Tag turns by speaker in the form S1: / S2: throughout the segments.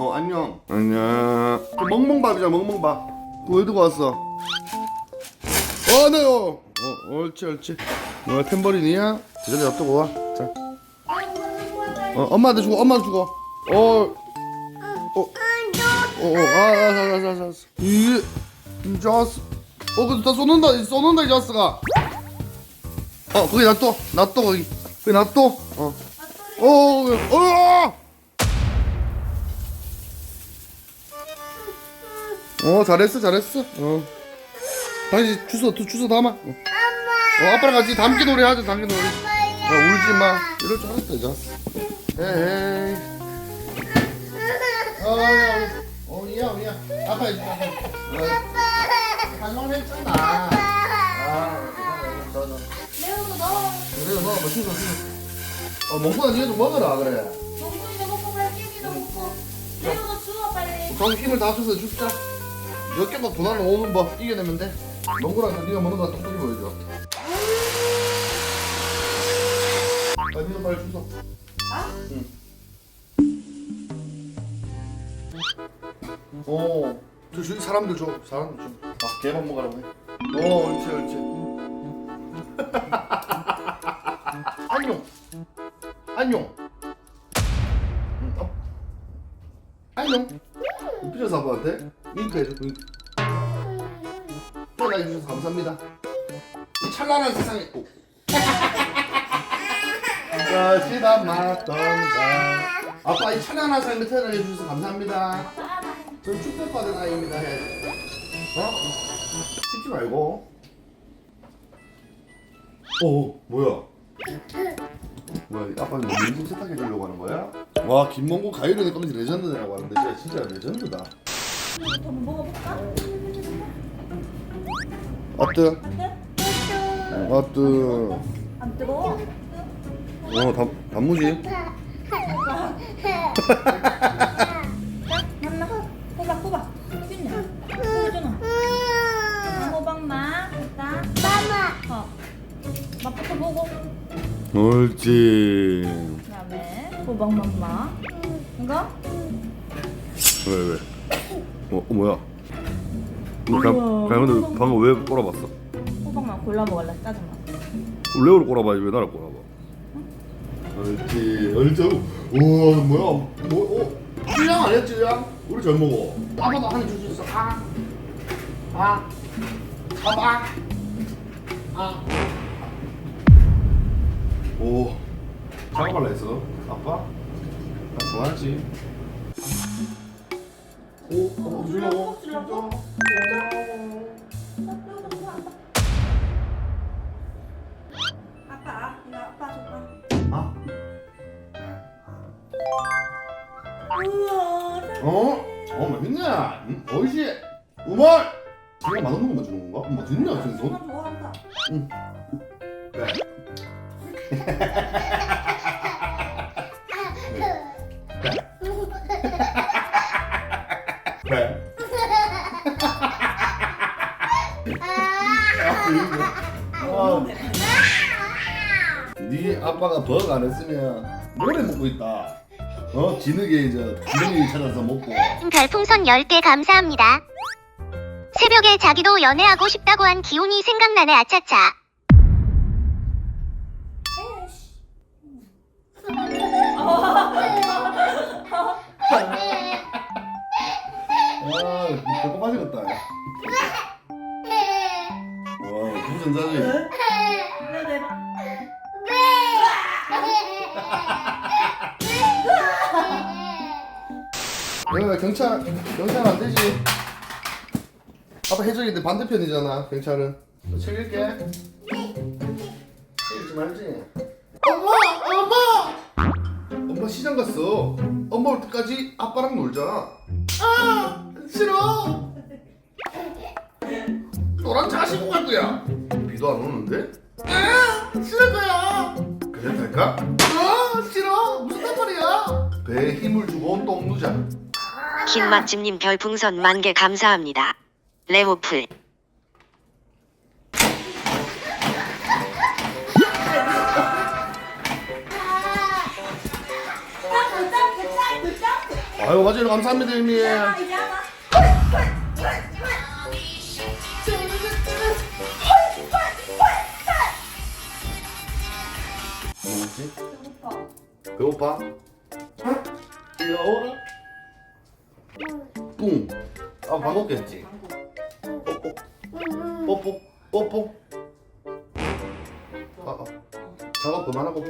S1: 어 안녕 안녕 그 멍멍밥이자 멍멍밥 뭐 들고 왔어 어 네요 어 옳지 옳지 뭐야 탬버린이야 제자리 놔두고 와자 어, 엄마한테 주고 엄마한테 주고 어 어, 어, 어, 아, 아, 아, 아, 아, 아, 이게, 이 자스, 어, 근데 다 쏘는다, 쏘는다, 이 자스가. 어, 거기 놔둬, 놔둬, 거기. 거기 놔둬, 어. 어, 어, 어! 어, 잘했어, 잘했어, 어. 다시 주소, 두 주소 담아. 어. 어, 아빠랑 같이 담기 놀이 하자, 담기 놀이. 야, 울지 마. 이럴 줄 알았다, 이 자스. 에이. 어, 어, 이야, 이야. 아빠 해줄게. 가져올 했잖아. 아. 그래, 너, 뭐, 주소, 주소. 어, 먹보다 니가 좀 먹어라, 그래.
S2: 먹고 먹고. 주워.
S1: 더 힘을 다 합쳐서 줍자. 몇 개만 돈 하나 오는 법 이겨내면 돼. 농구랑 네가 먹는 거 똑똑히 보여줘. 아, 니가 빨리 주소.
S2: 아?
S1: 응. 어, 저 사람들 줘, 사람들 줘. 아, 개밥 먹으라고 해. 어, 옳지, 옳지. 안녕. 안녕. 응, 어. 안녕. 피자 아빠한테 윙크 해 줘, 윙크. 태어나게 주셔서 감사합니다. 이 찬란한 세상에. 오. 것이다 맞던가. 아빠 이 찬란한 삶에 태어나게 해주셔서 감사합니다. 전 축복받은 아이입니다. 해. 어? 씹지 말고. 어, 뭐야? 뭐야, 이 아빠는 뭐 인생 세탁해 주려고 하는 거야? 와, 김몽구 가요련의 거미지 레전드라고 하는데 진짜 레전드다.
S2: 더 먹어볼까?
S1: 어때?
S2: 네?
S1: 어때?
S2: 안 뜨거워?
S1: 어, 단, 단무지?
S2: 호박 호박. 어. 맛부터 보고.
S1: 옳지.
S2: 그다음에 호박맛 맛. 이거?
S1: 왜, 왜? 어, 어 뭐야? 그냥 근데 방금 왜 꼬라봤어?
S2: 호박맛 골라 먹을래? 짜증나.
S1: 레오를 꼬라봐야지 왜 나를 꼬라봐? 옳지, 옳지. 우와, 뭐야? 뭐, 어? 찔량 아니야, 찔량? 우리 잘 먹어. 아빠도 한입 줄 수 있어. 아, 아, 아빠, 아. 오, 작업할라 했어, 아빠? 나 좋아하지. 오, 어, 주려고?
S2: 주려고? 아빠, 이거 아빠 줘봐.
S1: 아?
S2: 우와,
S1: 어? 어, 맛있네. 음, 어이시. 우말. 제가 맛없는 것만 주는 건가? 음, 맛있네, 생선.
S2: 엄마 좋아한다.
S1: 응. 아, 네 아빠가 버거 안 했으면 모래 먹고 있다. 어? 진흙에 이제 기름이 찾아서 먹고.
S3: 별풍선 10개 감사합니다. 새벽에 자기도 연애하고 싶다고 한 기훈이 생각나네 아차차.
S1: 아, 배꼽 빠지겠다. 와, 너무 전자지. 경찰, 경찰 안 되지. 아빠 해적인데 반대편이잖아, 경찰은. 너 챙길게. 챙기지 말지. 엄마, 엄마. 엄마 시장 갔어. 엄마 올 때까지 아빠랑 놀자. 아, 싫어. 너랑 차 신고 갈 거야. 비도 안 오는데? 아, 싫을 거야. 그냥 갈까? 아, 싫어. 무슨 딴말이야? 배에 힘을 주고 똥 누자.
S4: 김맛집님 별풍선 만개 감사합니다. 레오플.
S1: 아유 가지로 감사합니다
S2: 하나.
S1: 뭐지?
S2: 배고파.
S1: 배고파? 귀여워라 뿡 아, 밥 먹겠지? 뽀뽀 뽀뽀 뽀뽀 아, 아. 작업 그만하고.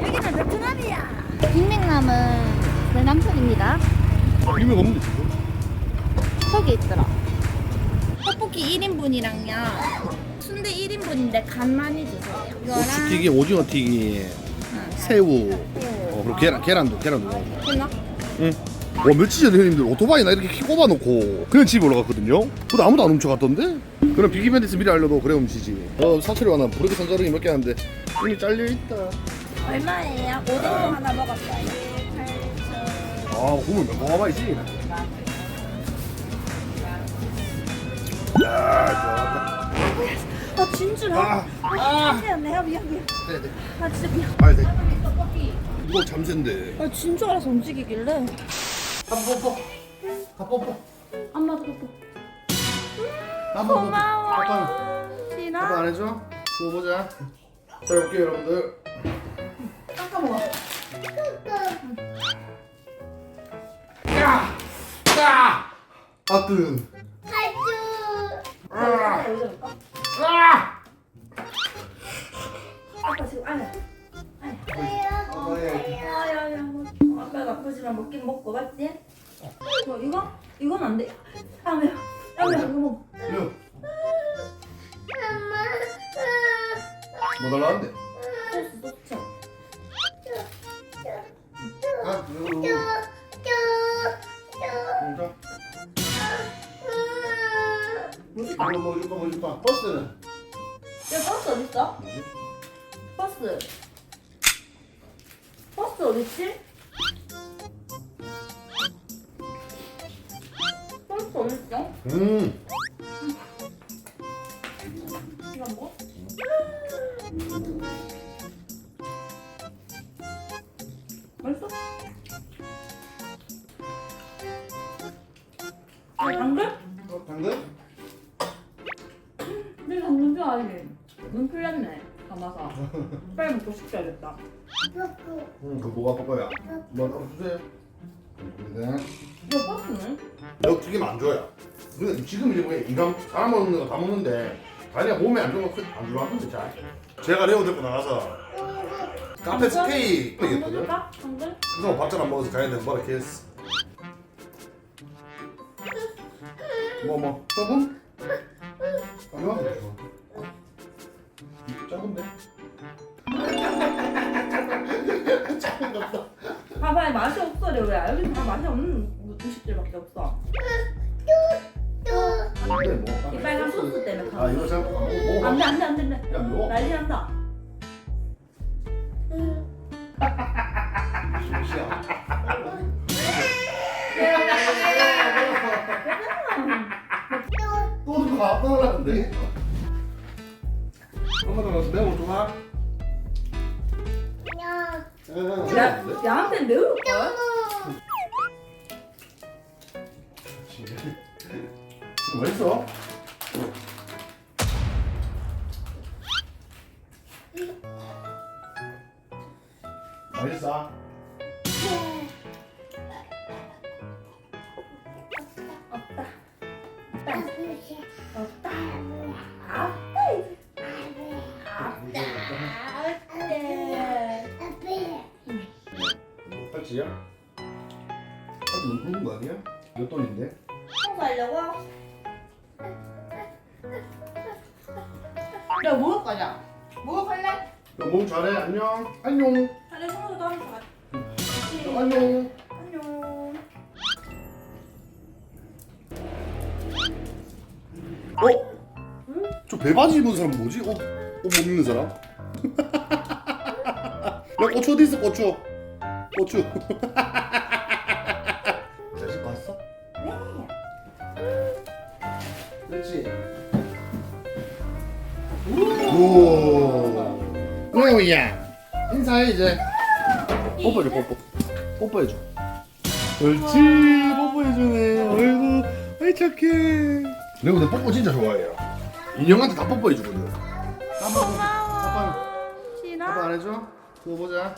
S5: 여기는 베트남이야. 빅맥남은 내 남편입니다.
S1: 이미 없는데 지금?
S5: 저기 있더라. 떡볶이 1인분이랑요. 순대 1인분인데 간 많이 주세요. 이거랑
S1: 고추튀기 오징어 튀기 새우 어, 그리고 계란 계란도 계란도
S5: 됐나?
S1: 응. 와 며칠 전에 형님들 오토바이나 이렇게 키 꼽아놓고 그냥 집에 올라갔거든요. 근데 아무도 안 훔쳐갔던데? 그럼 비기밴드에서 미리 알려도 그래 훔치지. 어 사투리 와나 브레이크 선자르기 몇 개 하는데 이미 잘려 있다.
S5: 얼마예요? 오뎅도 하나 먹었어요.
S1: 아 국물 몇 먹어봐야지. 야 좋았다.
S5: 아 진주라.
S1: 아,
S5: 아, 미안, 내가 미안해.
S1: 네네.
S5: 아 진짜 미안.
S1: 아 네. 이거 잠샌데.
S5: 아 진주 알아서 움직이길래.
S1: 한 뽀뽀. 한 뽀뽀.
S5: 엄마도 뽀뽀.
S1: 한 뽀뽀.
S5: 고마워.
S1: 아빠 아빠. 안 해줘? 수고 보자. 자 볼게요 여러분들.
S2: 깎아 먹어.
S1: 야! 야! 아뜨.
S2: 아, 여기 다 놓을까?
S1: 아!
S2: 아빠 지금. 야야야. 아빠가 아프지만 먹긴 먹고 맞지? 어, 이거? 이건 안 돼. 아 매워. 아 매워. 이거.
S1: 요. 뭐 달라는데?
S2: 뭐
S1: 줄까 뭐 줄까? 버스는?
S2: 야 버스 어딨어?
S1: 뭐지?
S2: 버스. 버스 어딨지? 버스 어딨어?
S1: 음.
S2: 이거 뭐? 맛있어? 아, 당근?
S1: 어, 당근?
S2: 내 당근 좋아하지? 눈 풀렸네, 감아서. 빨리 먹고 싶어야겠다.
S1: 응, 그거 뭐가 뽀뽀야? 뭐 하나 주세요. 네.
S2: 이거 버스는?
S1: 역 튀김 안 줘요. 근데 지금 이제 뭐 인간 사람 먹는 거 다 먹는데 자기가 몸에 안 좋은 거안 좋아하는데 잘. 제가 레오 데리고 나가서 카페 스테이 얘기했거든.
S2: 당근?
S1: 그래서 밥잘 안 먹어서 가야 되는 뭐라 했어. 뭐 뭐? 소금? 아니야? 작은데? 작은 같다.
S2: 봐봐, 맛이 없어, 레오야. 여기 다 맛이 없는 음식들밖에 없어.
S1: 근데 뭐?
S2: 이 빨간 소스 때문에
S1: 아 이거 잘 먹어. 먹어.
S2: 안 돼, 안 돼, 안 돼, 안 돼.
S1: 야 먹어.
S2: 난리 난다.
S1: 또 누가 아빠 하라는데? 엄마 들어가서 매운 거 좋아? 응.
S2: 야, 야한테 매울걸?
S1: 맛있어? 맛있어? 팔찌야? 팔찌 너무 굵은 거 아니야? 몇 돈인데?
S2: 청소하려고? 야, 목욕하자. 목욕 할래?
S1: 야, 몸 잘해 안녕 안녕
S2: 자네 청소도 하면서 가.
S1: 어, 안녕
S2: 안녕.
S1: 어? 저 배바지 입은 사람 뭐지? 옷, 옷못 입는 사람? 야 고추 어디 있어 고추 고추. 자식 봤어? 그렇지. 우와. 아이고 레오야. 인사해 이제. 뽀뽀해줘 뽀뽀. 뽀뽀해줘. 옳지. 뽀뽀해주네. 아이고 아이 착해. 레오 내 뽀뽀 진짜 좋아해요. 인형한테 다 뽀뽀해주거든. 고마워. 아빠. 아빠 안 해줘? 그거 보자